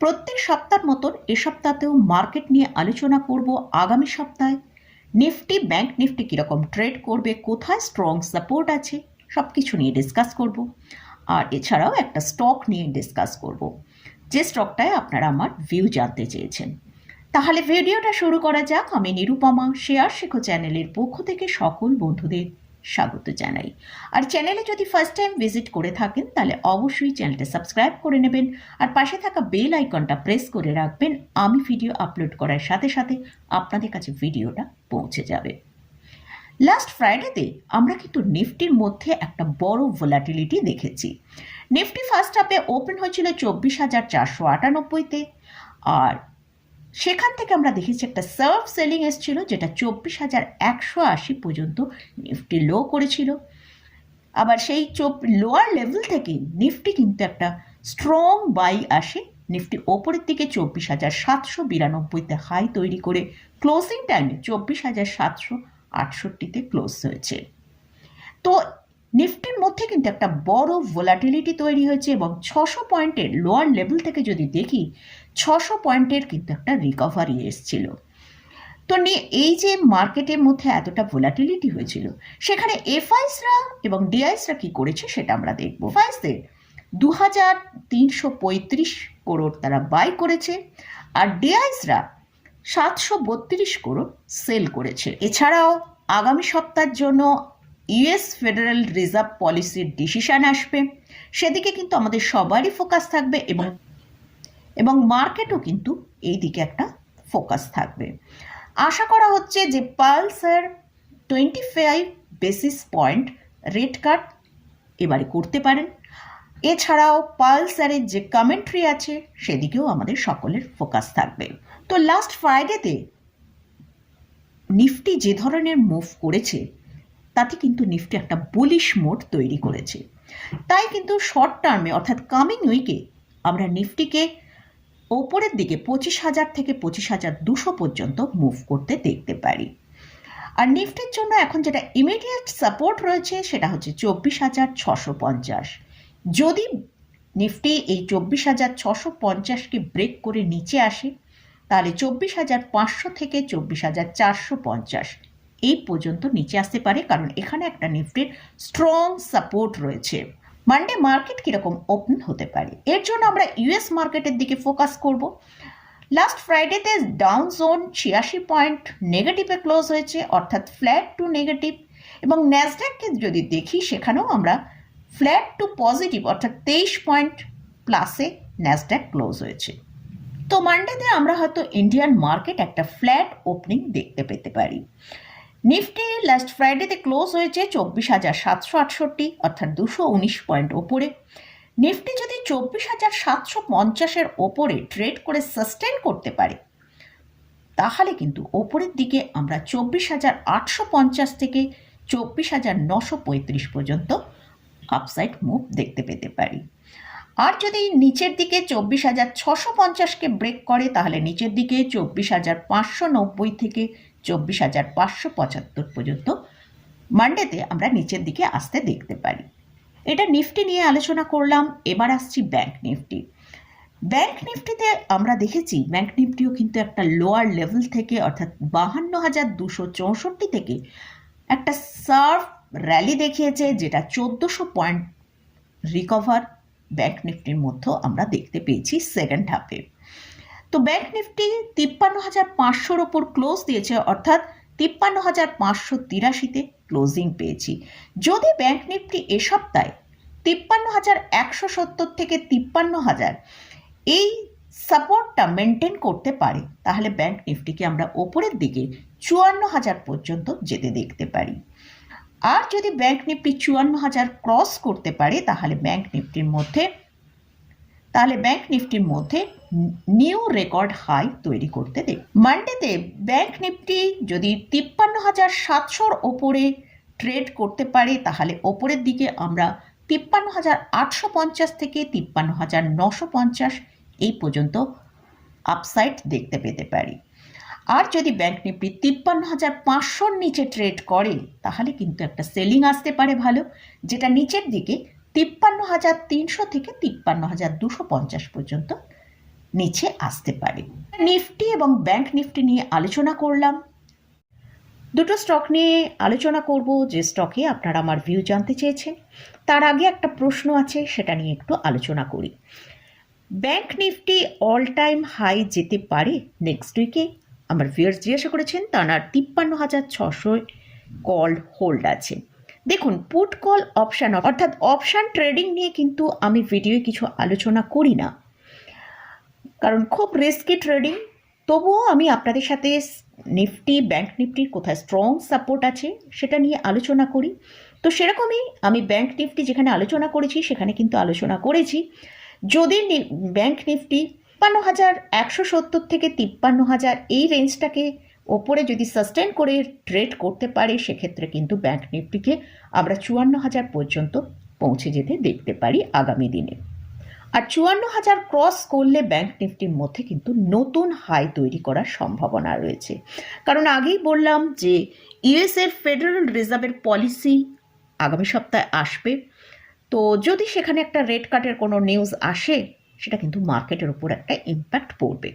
প্রত্যেক সপ্তাহের মতন এ সপ্তাহতেও মার্কেট নিয়ে আলোচনা করব আগামী সপ্তাহে। নিফটি, ব্যাংক নিফটি কীরকম ট্রেড করবে, কোথায় স্ট্রং সাপোর্ট আছে সব কিছু নিয়ে ডিসকাস করব। আর এছাড়াও একটা স্টক নিয়ে ডিসকাস করব, যে স্টকটায় আপনারা আমার ভিউ জানতে চেয়েছেন। তাহলে ভিডিওটা শুরু করা যাক। আমি নিরুপমা, শেয়ার শেখো চ্যানেলের পক্ষ থেকে সকল বন্ধুদের স্বাগত জানাই। আর চ্যানেলে যদি ফার্স্ট টাইম ভিজিট করে থাকেন, তাহলে অবশ্যই চ্যানেলটা সাবস্ক্রাইব করে নেবেন। আর পাশে থাকা বেল আইকনটা প্রেস করে রাখবেন। আমি ভিডিও আপলোড করার সাথে সাথে আপনাদের কাছে ভিডিওটা পৌঁছে যাবে। লাস্ট ফ্রাইডেতে আমরা কিন্তু নিফটির মধ্যে একটা বড় ভোলাটিলিটি দেখেছি। নিফটি ফার্স্ট হাফে ওপেন হয়েছিল চব্বিশ হাজার চারশো আটানব্বইতে। আর সেখান থেকে আমরা দেখেছি একটা সার্ভ সেলিং এসেছিল, যেটা চব্বিশ হাজার একশো আশি পর্যন্ত নিফটি লো করেছিল। আবার সেই চোপ লোয়ার লেভেল থেকে নিফটি কিন্তু একটা স্ট্রং বাই আসে। নিফটি ওপরের দিকে চব্বিশ হাজার সাতশো বিরানব্বইতে হাই তৈরি করে ক্লোজিং টাইমে চব্বিশ হাজার সাতশো আটষট্টিতে ক্লোজ হয়েছে। তো নিফটির মধ্যে কিন্তু একটা বড় ভোলাটিলিটি তৈরি হয়েছে এবং ছশো পয়েন্টের লোয়ার লেভেল থেকে যদি দেখি, ছশো পয়েন্টের কিন্তু একটা রিকভারি এসছিল। তো নিয়ে এই যে মার্কেটের মধ্যে এতটা ভোলাটিলিটি হয়েছিল, সেখানে এফআইসরা এবং ডিআইসরা কি করেছে সেটা আমরা দেখব। এফআইসদের দু হাজার তিনশো পঁয়ত্রিশ করোড় তারা বাই করেছে আর ডিআইসরা সাতশো বত্রিশ করোড় সেল করেছে। এছাড়াও আগামী সপ্তাহের জন্য ইউএস ফেডারেল রিজার্ভ পলিসির ডিসিশন আসবে। সেদিকে কিন্তু আমাদের সবারই ফোকাস থাকবে এবং এবং মার্কেটও কিন্তু এই দিকে একটা ফোকাস থাকবে। আশা করা হচ্ছে যে Pulsar twenty five basis point rate cut এবারে করতে পারেন। এছাড়াও পালসারের যে কমেন্ট্রি আছে, সেদিকেও আমাদের সকলের ফোকাস থাকবে। তো লাস্ট ফ্রাইডেতে নিফটি যে ধরনের মুভ করেছে তাতে কিন্তু নিফটি একটা বুলিশ মোড তৈরি করেছে। তাই কিন্তু শর্ট টার্মে অর্থাৎ কামিং উইকে আমরা নিফটিকে ওপরের দিকে পঁচিশ হাজার থেকে পঁচিশ হাজার দুশো পর্যন্ত মুভ করতে দেখতে পারি। আর নিফটির জন্য এখন যেটা ইমিডিয়েট সাপোর্ট রয়েছে, সেটা হচ্ছে চব্বিশ হাজার ছশো পঞ্চাশ। যদি নিফটি এই চব্বিশ হাজার ছশো পঞ্চাশকে ব্রেক করে নিচে আসে, তাহলে চব্বিশ হাজার পাঁচশো থেকে চব্বিশ হাজার চারশো পঞ্চাশ এই পর্যন্ত নিচে আসতে পারে, কারণ এখানে একটা নিফটির স্ট্রং সাপোর্ট রয়েছে। মানডে মার্কেট কীরকম ওপেন হতে পারে? এর জন্য আমরা ইউএস মার্কেটের দিকে ফোকাস করব। লাস্ট ফ্রাইডেতে ডাউন জোন ছিয়াশি পয়েন্ট নেগেটিভে ক্লোজ হয়েছে, অর্থাৎ ফ্ল্যাট টু নেগেটিভ এবং ন্যাসড্যাককে যদি দেখি, সেখানেও আমরা ফ্ল্যাট টু পজিটিভ অর্থাৎ তেইশ পয়েন্ট প্লাসে ন্যাসড্যাক ক্লোজ হয়েছে। তো মানডেতে আমরা হয়তো ইন্ডিয়ান মার্কেট একটা ফ্ল্যাট ওপেনিং দেখতে পেতে পারি। নিফটি লাস্ট ফ্রাইডেতে ক্লোজ হয়েছে চব্বিশ হাজার সাতশো আটষট্টি, অর্থাৎ দুশো উনিশ পয়েন্ট ওপরে। নিফটি যদি চব্বিশ হাজার সাতশো পঞ্চাশের ওপরে ট্রেড করে সাস্টেন করতে পারে, তাহলে কিন্তু ওপরের দিকে আমরা চব্বিশ হাজার আটশো পঞ্চাশ থেকে চব্বিশ হাজার নশো পঁয়ত্রিশ পর্যন্ত আপসাইড মুভ দেখতে পেতে পারি। আর যদি নিচের দিকে চব্বিশ হাজার ছশো পঞ্চাশকে ব্রেক করে, তাহলে নিচের দিকে চব্বিশ হাজার পাঁচশো নব্বই থেকে চব্বিশ হাজার পাঁচশো পঁচাত্তর পর্যন্ত। মানডেতে আমরা নিচের দিকে আসতে দেখতে পারি। এটা নিফটি নিয়ে আলোচনা করলাম, এবার আসছি ব্যাংক নিফটি। ব্যাংক নিফটিতে আমরা দেখেছি, ব্যাংক নিফটিও কিন্তু একটা লোয়ার লেভেল থেকে, অর্থাৎ বাহান্ন হাজার দুশো চৌষট্টি থেকে একটা সার্ভ র্যালি দেখিয়েছে, যেটা চোদ্দোশো পয়েন্ট রিকভার ব্যাংক নিফটির মধ্যেও আমরা দেখতে পেয়েছি সেকেন্ড হাফে তো ব্যাংক নিফটি তিপ্পান্ন হাজার পাঁচশোর ওপর ক্লোজ দিয়েছে, অর্থাৎ তিপ্পান্ন হাজার পাঁচশো তিরাশিতে ক্লোজিং পেয়েছি। যদি ব্যাংক নিফটি এ সপ্তাহে তিপ্পান্ন হাজার একশো সত্তর থেকে তিপ্পান্ন হাজার এই সাপোর্টটা মেনটেন করতে পারে, তাহলে ব্যাংক নিফটিকে আমরা ওপরের দিকে চুয়ান্ন হাজার পর্যন্ত যেতে দেখতে পারি। আর যদি ব্যাংক নিফটি চুয়ান্ন হাজার ক্রস করতে পারে, তাহলে ব্যাংক নিফটির মধ্যে তাহলে ব্যাংক নিফটির মধ্যে নিউ রেকর্ড হাই তৈরি করতে দেখ মানডেতে ব্যাংক নিফটি যদি তিপ্পান্ন হাজার সাতশোর ওপরে ট্রেড করতে পারে, তাহলে ওপরের দিকে আমরা তিপ্পান্ন হাজার আটশো পঞ্চাশ থেকে তিপ্পান্ন হাজার নশো পঞ্চাশ এই পর্যন্ত আপসাইড দেখতে পেতে পারি। আর যদি ব্যাংক নিফটি তিপ্পান্ন হাজার পাঁচশোর নিচে ট্রেড করে, তাহলে কিন্তু একটা সেলিং আসতে পারে ভালো, যেটা নিচের দিকে তিপ্পান্ন হাজার তিনশো থেকে তিপ্পান্ন হাজার দুশো পঞ্চাশ পর্যন্ত নিচে আসতে পারে। নিফটি এবং ব্যাংক নিফটি নিয়ে আলোচনা করলাম। দুটো স্টক নিয়ে আলোচনা করব। যে স্টকে আপনারা আমার ভিউ জানতে চেয়েছেন, তার আগে একটা প্রশ্ন আছে, সেটা নিয়ে একটু আলোচনা করি। Bank nifty all time high যেতে পারে নেক্সট উইকে আমার ভিউয়ার্স জিজ্ঞাসা করেছেন, তার তিপ্পান্ন হাজার ছশো কল হোল্ড আছে। দেখুন পুট কল অপশান অর্থাৎ অপশান ট্রেডিং নিয়ে কিন্তু আমি ভিডিওয়ে কিছু আলোচনা করি না। কারণ খুব রিস্কি ট্রেডিং তবুও আমি আপনাদের সাথে নিফটি ব্যাংক নিফটির কোথায় স্ট্রং সাপোর্ট আছে সেটা নিয়ে আলোচনা করি। তো সেরকমই আমি ব্যাংক নিফটি যেখানে আলোচনা করেছি, সেখানে কিন্তু আলোচনা করেছি। যদি ব্যাংক নিফটি তিপ্পান্ন হাজার একশো সত্তর থেকে তিপ্পান্ন হাজার এই রেঞ্জটাকে ওপরে যদি সাস্টেন করে ট্রেড করতে পারে, সেক্ষেত্রে কিন্তু ব্যাংক নিফটিকে আমরা চুয়ান্ন হাজার পর্যন্ত পৌঁছে যেতে দেখতে পারি আগামী দিনে। আর চুয়ান্ন হাজার ক্রস করলে ব্যাংক নিফটির মধ্যে কিন্তু নতুন হাই তৈরি করার সম্ভাবনা রয়েছে। কারণ আগেই বললাম যে ইউএসের ফেডারেল রিজার্ভের পলিসি আগামী সপ্তাহে আসবে। তো যদি সেখানে একটা রেড কাটের কোনো নিউজ আসে, সেটা কিন্তু মার্কেটের উপর একটা ইম্প্যাক্ট পড়বে।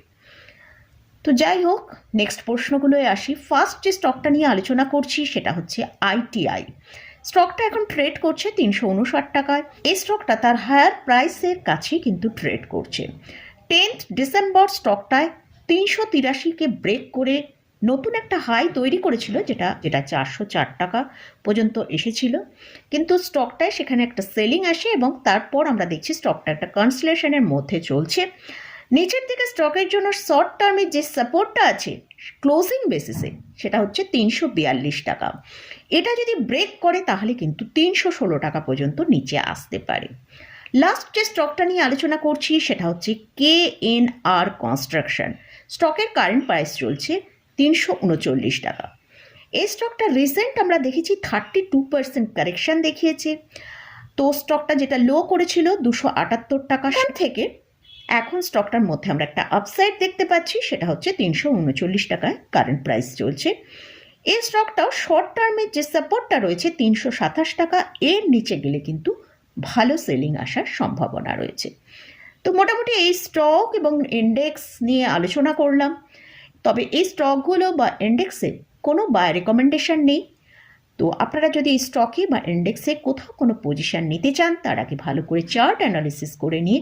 তো যাই হোক নেক্সট প্রশ্নগুলোয় আসি। ফার্স্ট যে স্টকটা নিয়ে আলোচনা করছি, সেটা হচ্ছে আইটিআই স্টকটা এখন ট্রেড করছে তিনশো উনষাট টাকায়। এই স্টকটা তার হায়ার প্রাইসের কাছেই কিন্তু ট্রেড করছে। টেন্থ ডিসেম্বর স্টকটায় তিনশো তিরাশিকে ব্রেক করে নতুন একটা হাই তৈরি করেছিল, যেটা যেটা চারশো চার টাকা পর্যন্ত এসেছিল। কিন্তু স্টকটায় সেখানে একটা সেলিং আসে এবং তারপর আমরা দেখছি স্টকটা একটা কনসলেশনের মধ্যে চলছে। নিচের দিকে স্টকের জন্য শর্ট টার্মের যে সাপোর্টটা আছে, ক্লোজিং বেসিসে, সেটা হচ্ছে তিনশো বিয়াল্লিশ টাকা। এটা যদি ব্রেক করে, তাহলে কিন্তু তিনশো ষোলো টাকা পর্যন্ত নিচে আসতে পারে। লাস্ট যে স্টকটা নিয়ে আলোচনা করছি, সেটা হচ্ছে কে এন আর কনস্ট্রাকশন। স্টকের কারেন্ট প্রাইস চলছে তিনশো উনচল্লিশ টাকা। এই স্টকটা রিসেন্ট আমরা দেখেছি থার্টি টু পার্সেন্ট কারেকশান দেখিয়েছে। তো স্টকটা যেটা লো করেছিল দুশো আটাত্তর টাকা থেকে? এখন স্টকটার মধ্যে আমরা একটা আপসাইড দেখতে পাচ্ছি, সেটা হচ্ছে তিনশো উনচল্লিশ টাকায় কারেন্ট প্রাইস চলছে। এই স্টকটাও শর্ট টার্মের যে সাপোর্টটা রয়েছে, তিনশো সাতাশ টাকা, এর নিচে গেলে কিন্তু ভালো সেলিং আসার সম্ভাবনা রয়েছে। তো মোটামুটি এই স্টক এবং ইন্ডেক্স নিয়ে আলোচনা করলাম। তবে এই স্টকগুলো বা ইন্ডেক্সে কোনো বাই রেকমেন্ডেশন নেই। তো আপনারা যদি স্টকে বা ইন্ডেক্সে কোথাও কোনো পজিশন নিতে চান, তার আগে ভালো করে চার্ট অ্যানালিসিস করে নিয়ে